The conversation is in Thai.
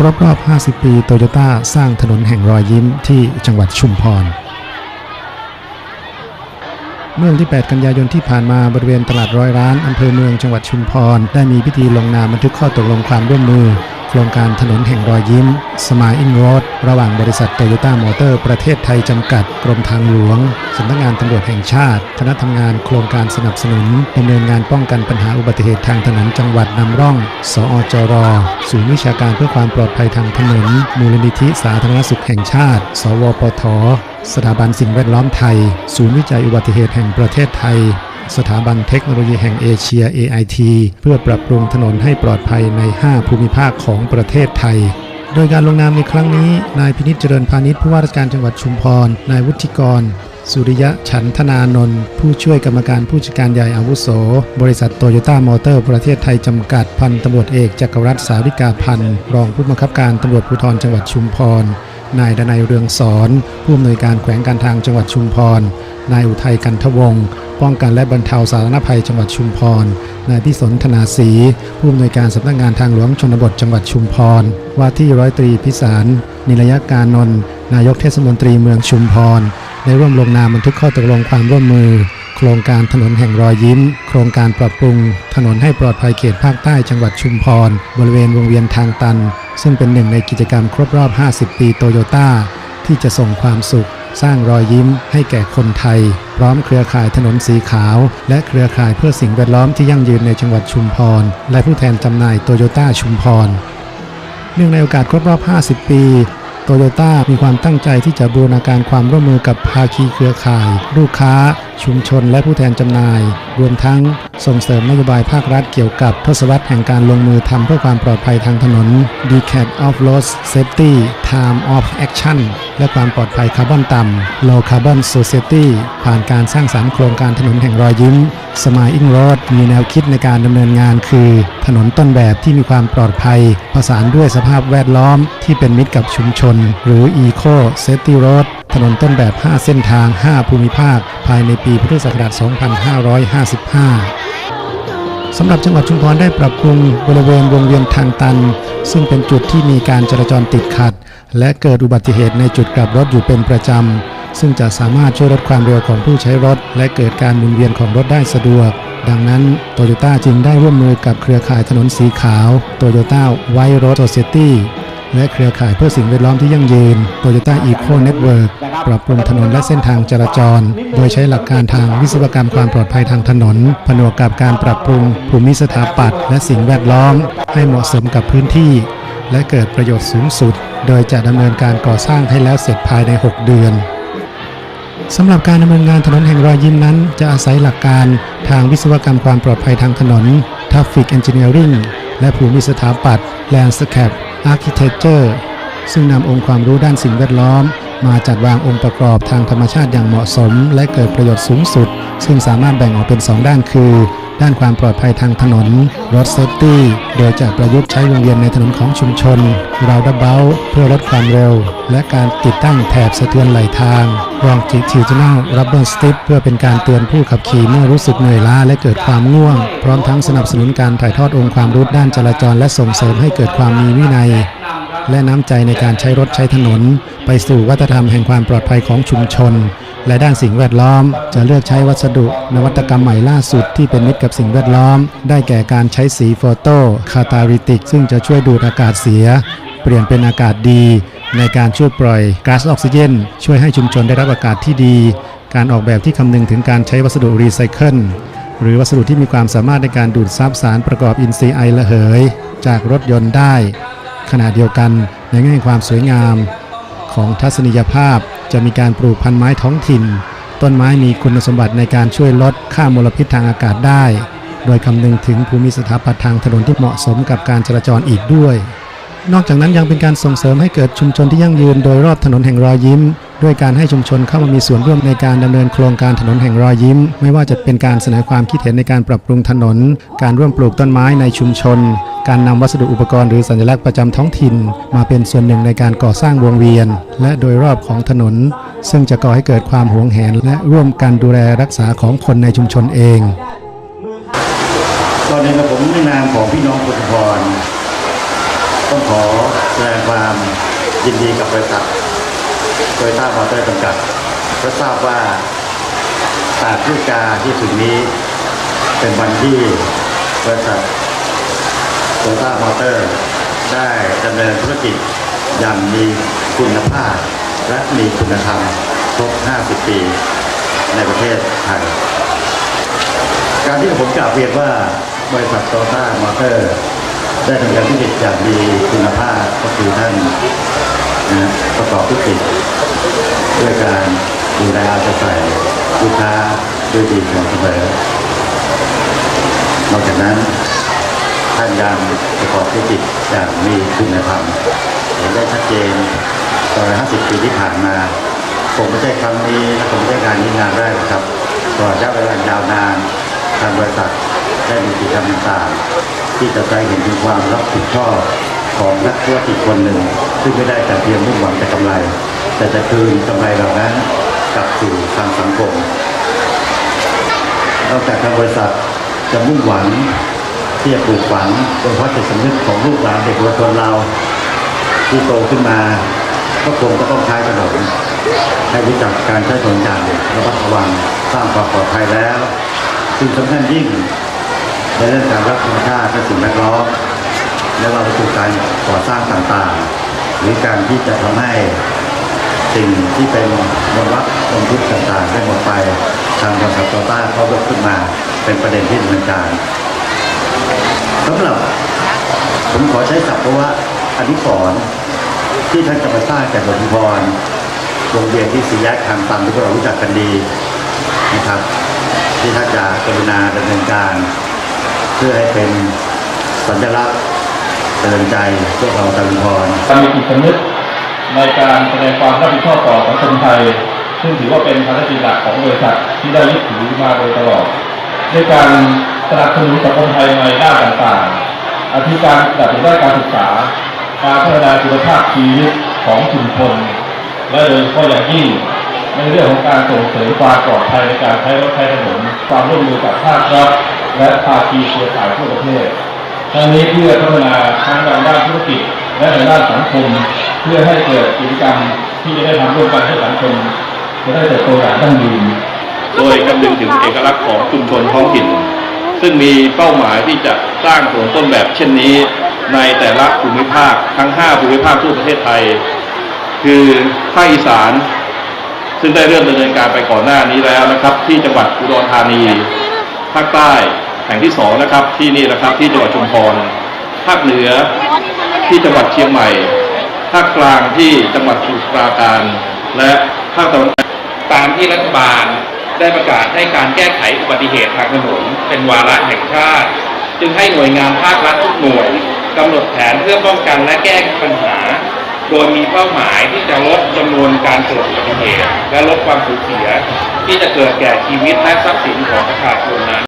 ครบรอบ 50 ปีโตโยต้าสร้างถนนแห่งรอยยิ้มที่จังหวัดชุมพร เมื่อวันที่ 8 กันยายนที่ผ่านมาบริเวณตลาดร้อยร้านอำเภอเมืองจังหวัดชุมพร ได้มีพิธีลงนามบันทึกข้อตกลงความร่วมมือ รงการถนนแห่งรอยยิ้ม สมายอินโรดระหว่างบริษัทโตโยต้ามอเตอร์ประเทศไทยจำกัด กรมทางหลวง สำนักงานตำรวจแห่งชาติ คณะทำงานโครงการสนับสนุนดำเนินงานป้องกันปัญหาอุบัติเหตุทางถนนจังหวัดนำร่อง สอจร ศูนย์วิชาการเพื่อความปลอดภัยทางถนน มูลนิธิสาธารณสุขแห่งชาติ สวปทสถาบันสิ่งแวดล้อมไทย ศูนย์วิจัยอุบัติเหตุแห่งประเทศไทย สถาบันเทคโนโลยีแห่งเอเชีย AIT เพื่อปรับปรุงถนนให้ปลอดภัยใน 5 ภูมิภาคของประเทศไทย โดยการลงนามในครั้งนี้ นายพินิจเจริญพาณิชย์ผู้ว่าราชการจังหวัดชุมพร นายวุฒิกร สุริยะฉันธนานนท์ผู้ช่วยกรรมการผู้จัดการใหญ่อาวุโส บริษัทโตโยต้ามอเตอร์ประเทศไทยจำกัด พันตำรวจเอกจักรรัตน์สาวิกาพันธ์รองผู้บังคับการตำรวจภูธรจังหวัดชุมพร นายดนัยเรืองสอนผู้อำนวยการแขวงการทางจังหวัดชุมพร นายอุทัยกันทวงศ์ป้องกันและบรรเทาสาธารณภัยจังหวัดชุมพร นายพิสนธนาศรีผู้อำนวยการสำนักงานทางหลวงชนบทจังหวัดชุมพร ว่าที่ร้อยตรีพิสาร นิรยการนนท์นายกเทศมนตรีเมืองชุมพร ได้ร่วมลงนามบันทึกข้อตกลงความร่วมมือ โครงการถนนแห่งรอยยิ้ม โครงการปรับปรุง ถนนให้ปลอดภัยเขตภาคใต้จังหวัดชุมพร บริเวณวงเวียนทางตัน ซึ่งเป็นหนึ่งในกิจกรรมครบรอบ 50 ปีโตโยต้าที่จะส่งความสุข สร้างรอยยิ้มให้แก่คนไทย พร้อมเครือข่ายถนนสีขาว และเครือข่ายเพื่อสิ่งแวดล้อมที่ยั่งยืนในจังหวัดชุมพร และผู้แทนจำหน่ายโตโยต้าชุมพร เนื่องในโอกาสครบรอบ 50 ปีโตโยต้ามีความตั้งใจที่จะบูรณาการความร่วมมือกับภาคีเครือข่าย ลูกค้า ชุมชนและผู้แทนจำหน่าย รวมทั้งส่งเสริมนโยบายภาครัฐเกี่ยวกับทศวรรษแห่งการลงมือทำเพื่อความปลอดภัยทางถนน Decade of Road Safety Time of Action และความปลอดภัยคาร์บอนต่ำ Low Carbon Society ผ่านการสร้างสรรค์โครงการถนนแห่งรอยยิ้ม Smiling Road มีแนวคิดในการดำเนินงานคือ ถนนต้นแบบที่มีความปลอดภัย ผสานด้วยสภาพแวดล้อมที่เป็นมิตรกับชุมชน หรือ Eco Safety Road ถนนต้นแบบ 5 เส้นทาง 5 ภูมิภาค ภายในปีพุทธศักราช 2555 สำหรับจังหวัดชุมพรได้ปรับปรุงบริเวณวงเวียนทางตัน ซึ่งเป็นจุดที่มีการจราจรติดขัด และเกิดอุบัติเหตุในจุดกลับรถอยู่เป็นประจำ ซึ่งจะสามารถช่วยลดความเร็วของผู้ใช้รถ และเกิดการหมุนเวียนของรถได้สะดวกดังนั้นโตโยต้าจึงได้ร่วมมือกับเครือข่ายถนนสีขาวโตโยต้าไวโรดโซเซตี้ และเครือข่ายเพื่อสิ่งแวดล้อมที่ยั่งยืน Toyota Eco Network ปรับปรุงถนนและเส้นทางจราจร โดยใช้หลักการทางวิศวกรรมความปลอดภัยทางถนน ผนวกกับการปรับปรุงภูมิสถาปัตย์และสิ่งแวดล้อม ให้เหมาะสมกับพื้นที่ และเกิดประโยชน์สูงสุด โดยจะดำเนินการก่อสร้างให้แล้วเสร็จภายใน 6 เดือนสำหรับการดำเนินงานถนนแห่งรอยยิ้มนั้น จะอาศัยหลักการทางวิศวกรรมความปลอดภัยทางถนน Traffic Engineering และภูมิสถาปัตย์ Landscape Architecture ซึ่งนำองค์ความรู้ด้านสิ่งแวดล้อม มาจัดวางองค์ประกอบทางธรรมชาติอย่างเหมาะสม และเกิดประโยชน์สูงสุด ซึ่งสามารถแบ่งออกเป็น 2 ด้านคือ ด้านความปลอดภัยทางถนน Road Safety โดยจะประยุกต์ใช้วงเวียนในถนนของชุมชน Roundabout เพื่อลดความเร็ว และการติดตั้งแถบสะเทือนไหลทาง Longitudinal Rubber Strip เพื่อเป็นการเตือนผู้ขับขี่เมื่อรู้สึกเหนื่อยล้าและเกิดความง่วง พร้อมทั้งสนับสนุนการถ่ายทอดองค์ความรู้ด้านจราจร และส่งเสริมให้เกิดความมีวินัย และน้ำใจในการใช้รถใช้ถนน ไปสู่วัฒนธรรมแห่งความปลอดภัยของชุมชน และด้านสิ่งแวดล้อม จะเลือกใช้วัสดุ นวัตกรรมใหม่ล่าสุดที่เป็นมิตรกับสิ่งแวดล้อม ได้แก่การใช้สีโฟโตคาตาริติก ซึ่งจะช่วยดูดอากาศเสีย เปลี่ยนเป็นอากาศดี ในการช่วยปล่อยก๊าซออกซิเจน ช่วยให้ชุมชนได้รับอากาศที่ดี การออกแบบที่คำนึงถึงการใช้วัสดุรีไซเคิลหรือวัสดุที่มีความสามารถในการดูดซับสารประกอบอินทรีย์ไอระเหย จากรถยนต์ได้ ขณะเดียวกันในแง่ความสวยงามของทัศนียภาพ จะมีการปลูกพันธุ์ไม้ท้องถิ่น ต้นไม้มีคุณสมบัติในการช่วยลดค่ามลพิษทางอากาศได้ โดยคำนึงถึงภูมิสถาปัตย์ทางถนนที่เหมาะสมกับการจราจรอีกด้วย นอกจากนั้นยังเป็นการส่งเสริมให้เกิดชุมชนที่ยั่งยืนโดยรอบถนนแห่งรอยยิ้ม ด้วยการให้ชุมชนเข้ามามีส่วนร่วมในการดำเนินโครงการถนนแห่งรอยยิ้ม ไม่ว่าจะเป็นการเสนอความคิดเห็นในการปรับปรุงถนน การร่วมปลูกต้นไม้ในชุมชน การนำวัสดุอุปกรณ์หรือสัญลักษณ์ประจำท้องถิ่น มาเป็นส่วนหนึ่งในการก่อสร้างวงเวียน และโดยรอบของถนน ซึ่งจะก่อให้เกิดความหวงแหน และร่วมกันดูแลรักษาของคนในชุมชนเอง ตอนนี้กับผมในนามของพี่น้องคนพรต้องขอแสดงความยินดีกับบริษัทโตโยต้ามอเตอร์จำกัดเพราะทราบว่า8พฤศจิกาที่ถึงนี้ เป็นวันที่บริษัท โตโยต้ามอเตอร์ ได้ดำเนินธุรกิจอย่างมีคุณภาพ และมีคุณธรรมครบ 50 ปี ในประเทศไทย การที่ผมกล่าวเรียนว่าบริษัทโตโยต้ามอเตอร์ ได้ทำการธุรกิจอย่างมีคุณภาพก็คือท่านนะประกอบธุรกิจด้วยการดูแลเอาใจใส่ลูกค้าด้วยดีสม่ำเสมอ นอกจากนั้น ท่านยังประกอบธุรกิจอย่างมีคุณธรรมเห็นได้ชัดเจนตลอด50 ปีที่ผ่านมา ผมไม่ใช่ครั้งนี้และผมไม่ใช่งานนี้งานแรกครับตลอดระยะเวลายาวนานทางบริษัทได้มีกิจกรรมต่างๆที่จะใจเห็นถึงความรับผิดชอบของนักธุรกิจคนหนึ่ง ซึ่งไม่ได้แต่เพียงมุ่งหวังแต่กำไร แต่จะคืนกำไรเหล่านั้นกลับสู่ทางสังคมนอกจากทางบริษัทจะมุ่งหวัง ที่จะปลูกฝังโดยเฉพาะจิตสำนึกของลูกหลานเด็กเยาวชนเราที่โตขึ้นมาก็คงก็ต้องใช้ถนนให้รู้จักการใช้ถนนอย่างระมัดระวังสร้างความปลอดภัยแล้วสิ่งสำคัญยิ่งในเรื่องการรักธรรมชาติและสิ่งแวดล้อมและเราไปสู่การก่อสร้างต่างๆ หรือการที่จะทำให้สิ่งที่เป็นมลวัตมลพิษต่างๆได้หมดไปทางบริษัทโตต้าเขายกขึ้นมาเป็นประเด็นที่ดำเนินการ สำหรับผมขอใช้ศัพท์เพราะว่าอนุสรที่ท่านจะมาสร้างจากบทพรโรงเรียนที่สีแยกทางตันที่พวกเรารู้จักกันดีนะครับ ที่ท่านจะกรุณาดำเนินการ เพื่อให้เป็นสัญลักษณ์เตือนใจพวกเราตะลุพรการมีจิตสำนึกในการแสดงความรับผิดชอบต่อสังคมไทย ซึ่งถือว่าเป็นภารกิจหลักของบริษัทที่ได้ยึดถือมาโดยตลอดด้วยการ สนับสนุนสังคมไทยในด้านต่างๆอาทิการสนับสนุนด้านการศึกษา การพัฒนาคุณภาพชีวิตของชุมชน และโดยเฉพาะอย่างยิ่งในเรื่องของการส่งเสริมความปลอดภัยในการใช้รถใช้ถนนความร่วมมือกับภาครัฐและภาคีเครือข่ายทั่วประเทศทั้งนี้เพื่อพัฒนาทั้งทางด้านธุรกิจ และทางด้านสังคม เพื่อให้เกิดกิจกรรมที่จะได้ทำร่วมกันให้สังคมจะได้เติบโตอย่างยั่งยืนโดยคำนึงถึงเอกลักษณ์ของชุมชนท้องถิ่น ซึ่งมีเป้าหมายที่จะสร้างถนนต้นแบบเช่นนี้ ในแต่ละภูมิภาคทั้ง 5 ภูมิภาคทั่วประเทศไทย คือภาคอีสาน ซึ่งได้เริ่มดำเนินการไปก่อนหน้านี้แล้วนะครับ ที่จังหวัดอุดรธานี ภาคใต้แห่งที่สองนะครับ ที่นี่นะครับที่จังหวัดชุมพรภาคเหนือที่จังหวัดเชียงใหม่ ภาคกลางที่จังหวัดสมุทรปราการ และภาคตะวันออกตามที่รัฐบาล ได้ประกาศให้การแก้ไขอุบัติเหตุทางถนนเป็นวาระแห่งชาติ จึงให้หน่วยงานภาครัฐทุกหน่วยกำหนดแผนเพื่อป้องกันและแก้ปัญหา โดยมีเป้าหมายที่จะลดจำนวนการเกิดอุบัติเหตุ และลดความสูญเสีย ที่จะเกิดแก่ชีวิตและทรัพย์สินของประชาชนนั้น